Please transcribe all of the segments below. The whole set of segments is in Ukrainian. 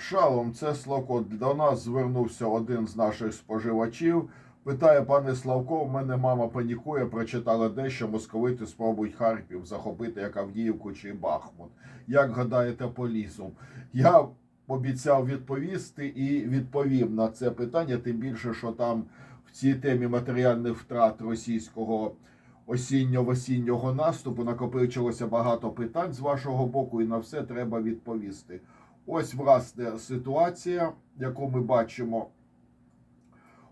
Шалом, це Славко. До нас звернувся один з наших споживачів. Питає, пане Славко, в мене мама панікує, прочитала дещо, московити спробують Харків захопити як Авдіївку чи Бахмут. Як гадаєте по лісу? Я обіцяв відповісти і відповім на це питання, тим більше, що там в цій темі матеріальних втрат російського осінньо-осіннього наступу накопичилося багато питань з вашого боку, і на все треба відповісти. Ось власне ситуація, яку ми бачимо.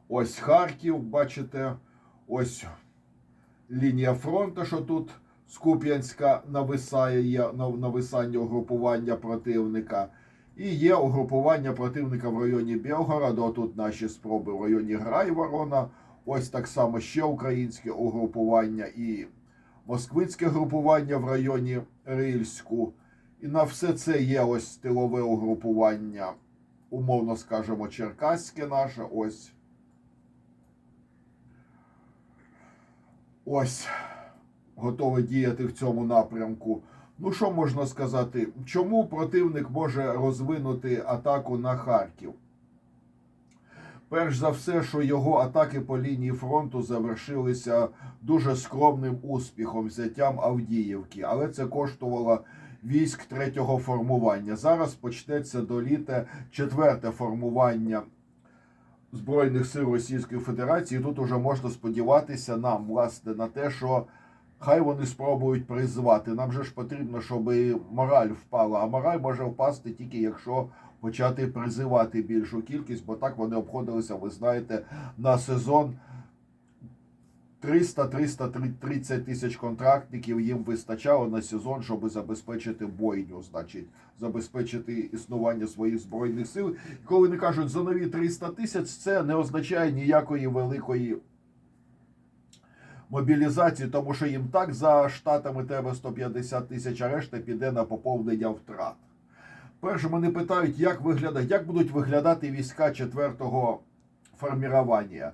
Ось Харків, бачите, ось лінія фронту, що тут з Куп'янська нависає, є нависання угрупування противника. І є угрупування противника в районі Білгорода. Тут наші спроби в районі Грайворона. Ось так само ще українське угрупування і москвицьке групування в районі Рильську. І на все це є ось тилове угрупування, умовно скажемо, черкаське наше. Ось. Ось готове діяти в цьому напрямку. Ну, що можна сказати? Чому противник може розвинути атаку на Харків? Перш за все, що його атаки по лінії фронту завершилися дуже скромним успіхом, взяттям Авдіївки, але це коштувало військ третього формування. Зараз почнеться до літа четверте формування Збройних сил Російської Федерації. Тут уже можна сподіватися нам, власне, на те, що хай вони спробують призвати. Нам же ж потрібно, щоб мораль впала. А мораль може впасти тільки якщо почати призивати більшу кількість, бо так вони обходилися, ви знаєте, на сезон 300-330 тисяч контрактників їм вистачало на сезон, щоб забезпечити бойню, значить, забезпечити існування своїх збройних сил. І коли вони кажуть за нові 300 тисяч, це не означає ніякої великої мобілізації, тому що їм так за штатами треба 150 тисяч, а решта піде на поповнення втрат. Перше, мене питають, як виглядає, як будуть виглядати війська четвертого формірування.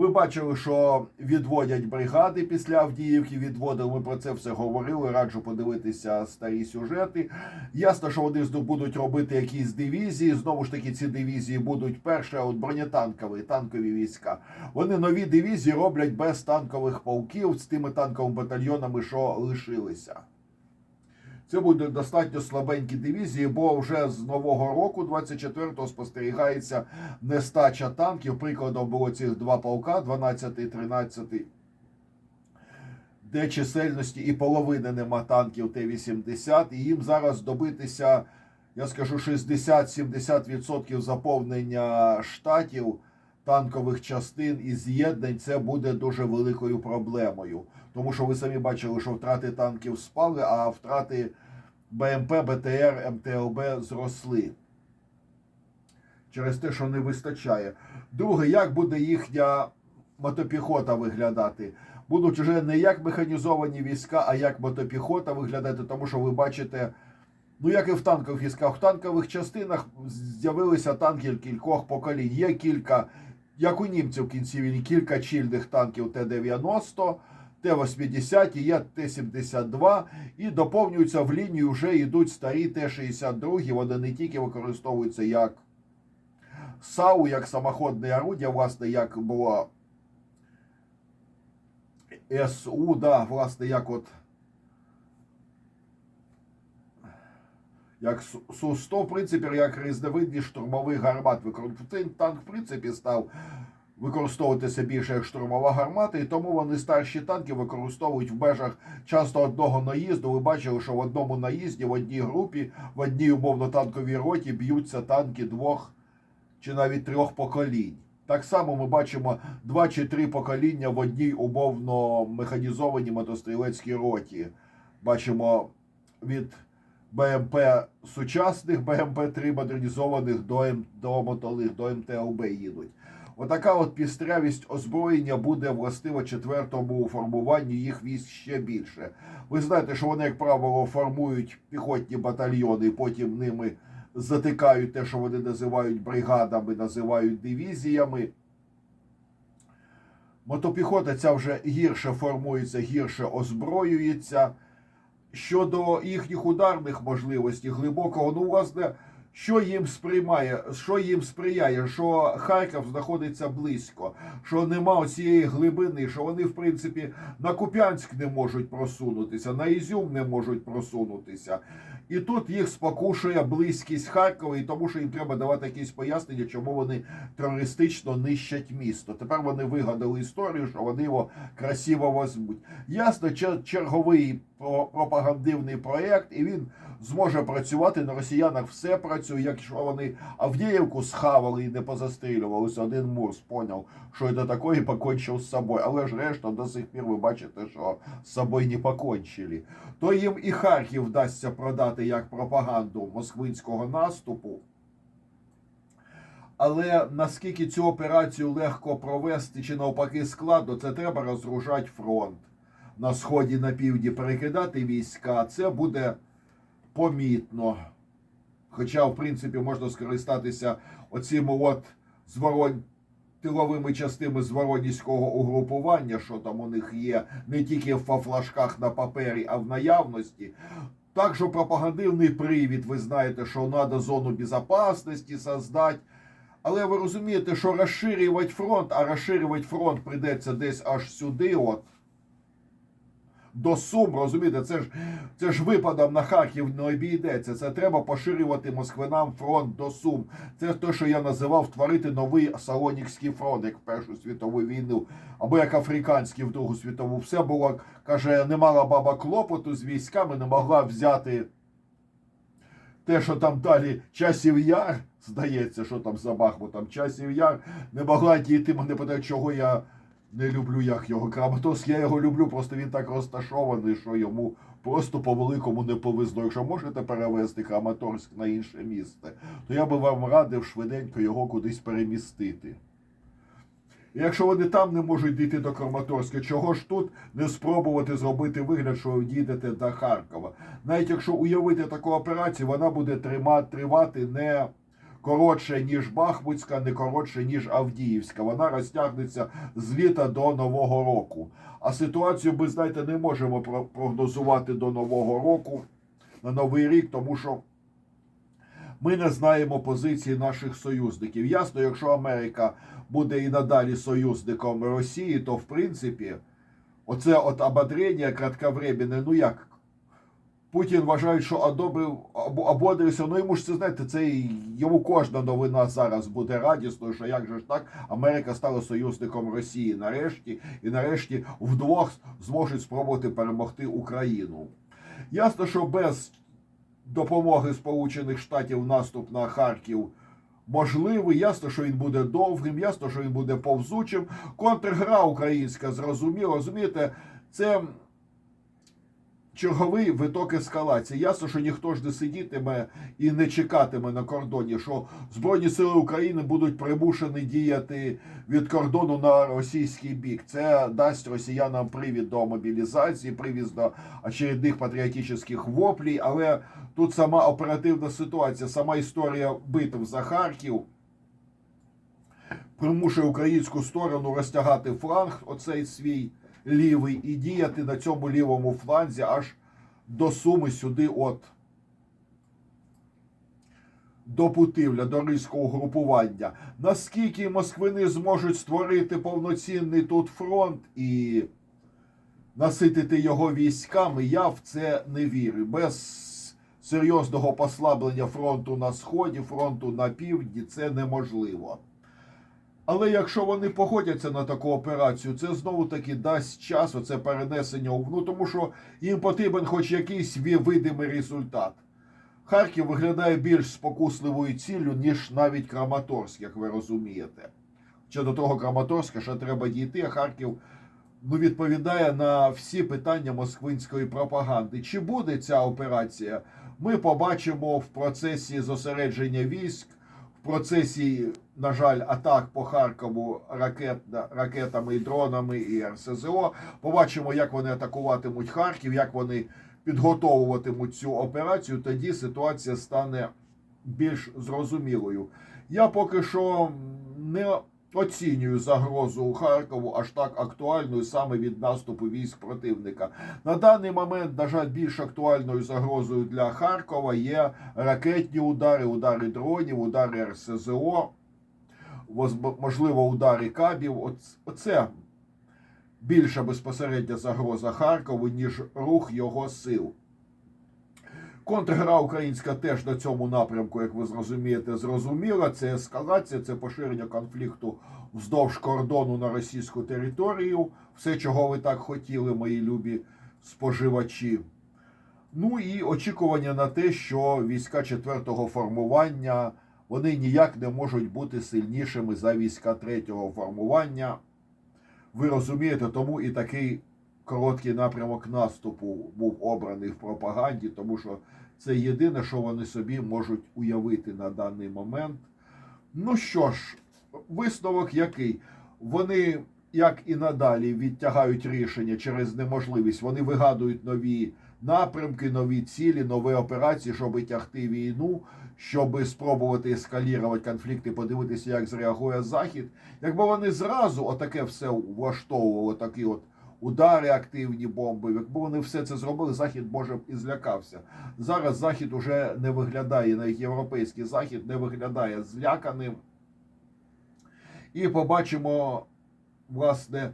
Ви бачили, що відводять бригади після Авдіївки, відводили. Ми про це все говорили. Раджу подивитися старі сюжети. Ясно, що вони будуть робити якісь дивізії. Знову ж таки, ці дивізії будуть перше, от бронетанкові танкові війська. Вони нові дивізії роблять без танкових полків з тими танковими батальйонами, що лишилися. Це будуть достатньо слабенькі дивізії, бо вже з нового року, 24-го, спостерігається нестача танків. Прикладом було цих два полка, 12 і 13, де чисельності і половини нема танків Т-80, і їм зараз добитися, я скажу, 60-70% заповнення штатів танкових частин і з'єднань це буде дуже великою проблемою. Тому що ви самі бачили, що втрати танків спали, а втрати БМП, БТР, МТЛБ зросли. Через те, що не вистачає. Друге, як буде їхня мотопіхота виглядати? Будуть вже не як механізовані війська, а як мотопіхота виглядати, тому що ви бачите, ну як і в танкових військах, в танкових частинах з'явилися танки кількох поколінь. Є кілька, як у німців в кінці війни, кілька чільних танків Т-90. Т-80, є Т-72 і доповнюються в лінію вже йдуть старі Т-62. Вони не тільки використовуються як САУ, як самоходне орудя, власне, як було СУ, да, власне, як от як Су-100, в принципі, як різновидність штурмових гармат. Цей танк, в принципі, став використовуватися більше як штурмова гармата, і тому вони старші танки використовують в межах часто одного наїзду. Ви бачили, що в одному наїзді, в одній групі, в одній умовно танковій роті б'ються танки двох чи навіть трьох поколінь. Так само ми бачимо два чи три покоління в одній умовно механізованій мотострілецькій роті. Бачимо від БМП сучасних БМП-3 модернізованих до, М, до мотолих, до МТЛБ їдуть. Отака от пістрявість озброєння буде властива четвертому формуванню їх військ ще більше. Ви знаєте, що вони, як правило, формують піхотні батальйони, потім ними затикають те, що вони називають бригадами, називають дивізіями. Мотопіхота ця вже гірше формується, гірше озброюється. Щодо їхніх ударних можливостей, глибокого, ну, власне, Що їм сприймає, що їм сприяє, що Харків знаходиться близько, що нема цієї глибини, що вони, в принципі, на Куп'янськ не можуть просунутися, на Ізюм не можуть просунутися. І тут їх спокушує близькість Харкова, і тому що їм треба давати якісь пояснення, чому вони терористично нищать місто. Тепер вони вигадали історію, що вони його красиво возьмуть. Ясно, черговий пропагандивний проєкт, і він зможе працювати на росіянах. Все працює. Якщо вони Авдіївку схавали і не позастрілювалися, один Мурс поняв, що це таке, і покончив з собою. Але ж решта до сих пір ви бачите, що з собою не покончили. То їм і Харків вдасться продати як пропаганду москвинського наступу. Але наскільки цю операцію легко провести чи навпаки складно, це треба розгружати фронт на сході, на півдні, перекидати війська. Це буде помітно. Хоча, в принципі, можна скористатися оцими от зворон... тиловими частинами з воронівського угрупування, що там у них є не тільки в флажках на папері, а в наявності. Так що пропагандивний привід, ви знаєте, що треба зону безпечності создати. Але ви розумієте, що розширювати фронт, а розширювати фронт прийдеться десь аж сюди, от. До Сум, розумієте, це ж це ж випадом на Харків не обійдеться. Це треба поширювати москвинам фронт до Сум. Це те, що я називав творити новий Салонікський фронт, як в Першу світову війну, або як африканський в Другу світову. Все було, каже, не мала баба клопоту з військами, не могла взяти те, що там далі часів яр, здається, що там за Бахмутом, часів яр, не могла дійти, мене питають, чого я не люблю як його Краматорськ. Я його люблю, просто він так розташований, що йому просто по великому не повезло. Якщо можете перевезти Краматорськ на інше місце, то я би вам радив швиденько його кудись перемістити. І якщо вони там не можуть дійти до Краматорська, чого ж тут не спробувати зробити вигляд, що ви дійдете до Харкова? Навіть якщо уявити таку операцію, вона буде тривати не коротше, ніж Бахмутська, не коротше, ніж Авдіївська. Вона розтягнеться з літа до Нового року. А ситуацію ми, знаєте, не можемо про- прогнозувати до Нового року на Новий рік, тому що ми не знаємо позиції наших союзників. Ясно, якщо Америка буде і надалі союзником Росії, то в принципі, оце от ободрення кратковременне, ну як Путін вважає, що одобрив ободрився. Ну йому ж це знаєте, це йому кожна новина зараз буде радісною, що як же ж так Америка стала союзником Росії нарешті, і нарешті вдвох зможуть спробувати перемогти Україну. Ясно, що без допомоги Сполучених Штатів наступ на Харків можливий. Ясно, що він буде довгим, ясно, що він буде повзучим. Контргра українська зрозуміло, розумієте, це черговий виток ескалації. Ясно, що ніхто ж не сидітиме і не чекатиме на кордоні, що Збройні сили України будуть примушені діяти від кордону на російський бік. Це дасть росіянам привід до мобілізації, привід до очередних патріотичних воплій. Але тут сама оперативна ситуація, сама історія битв за Харків. Примушує українську сторону розтягати фланг, оцей свій лівий, і діяти на цьому лівому фланзі аж до суми сюди, от до Путивля, до Ризького групування. Наскільки москвини зможуть створити повноцінний тут фронт і наситити його військами, я в це не вірю. Без серйозного послаблення фронту на сході, фронту на півдні, це неможливо. Але якщо вони погодяться на таку операцію, це знову таки дасть час, оце перенесення. у- Ну тому що їм потрібен хоч якийсь видимий результат. Харків виглядає більш спокусливою ціллю, ніж навіть Краматорськ, як ви розумієте. Ще до того Краматорська ще треба дійти, а Харків ну, відповідає на всі питання москвинської пропаганди. Чи буде ця операція? Ми побачимо в процесі зосередження військ, в процесі, на жаль, атак по Харкову ракет, ракетами і дронами і РСЗО. Побачимо, як вони атакуватимуть Харків, як вони підготовуватимуть цю операцію. Тоді ситуація стане більш зрозумілою. Я поки що не Оцінюю загрозу Харкову аж так актуальною саме від наступу військ противника. На даний момент, на жаль, більш актуальною загрозою для Харкова є ракетні удари, удари дронів, удари РСЗО, можливо, удари кабів. Оце більша безпосередня загроза Харкову, ніж рух його сил. Контргра українська теж на цьому напрямку, як ви зрозумієте, зрозуміла. Це ескалація, це поширення конфлікту вздовж кордону на російську територію. Все, чого ви так хотіли, мої любі споживачі. Ну і очікування на те, що війська четвертого формування вони ніяк не можуть бути сильнішими за війська третього формування. Ви розумієте, тому і такий короткий напрямок наступу був обраний в пропаганді, тому що це єдине, що вони собі можуть уявити на даний момент. Ну що ж, висновок який? Вони, як і надалі, відтягають рішення через неможливість. Вони вигадують нові напрямки, нові цілі, нові операції, щоб тягти війну, щоб спробувати ескалірувати конфлікти, подивитися, як зреагує Захід. Якби вони зразу отаке все влаштовували, такі от удари, активні бомби, якби вони все це зробили, Захід може б і злякався. Зараз Захід уже не виглядає, навіть європейський Захід не виглядає зляканим. І побачимо, власне,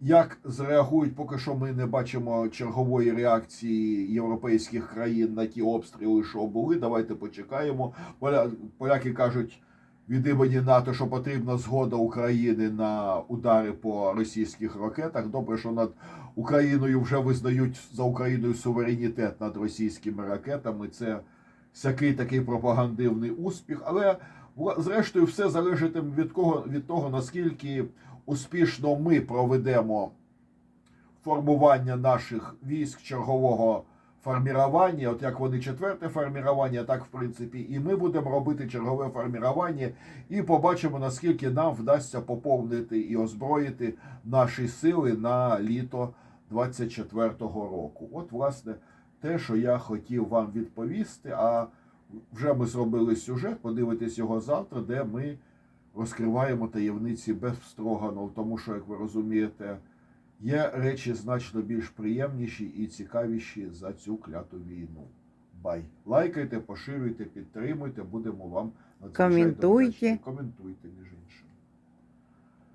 як зреагують, поки що ми не бачимо чергової реакції європейських країн на ті обстріли, що були. Давайте почекаємо. Поля- Поляки кажуть від імені НАТО, що потрібна згода України на удари по російських ракетах. Добре, що над Україною вже визнають за Україною суверенітет над російськими ракетами. Це всякий такий пропагандивний успіх. Але зрештою все залежатиме від кого від того, наскільки успішно ми проведемо формування наших військ чергового формірування. От як вони четверте формірування, так в принципі, і ми будемо робити чергове формірування, і побачимо, наскільки нам вдасться поповнити і озброїти наші сили на літо 24-го року. От, власне, те, що я хотів вам відповісти. А вже ми зробили сюжет, подивитесь його завтра, де ми розкриваємо таємниці без строганов, тому що, як ви розумієте, є речі значно більш приємніші і цікавіші за цю кляту війну. Бай. Лайкайте, поширюйте, підтримуйте, будемо вам надзвичайно Коментуйте. вдячні. Коментуйте, між іншим.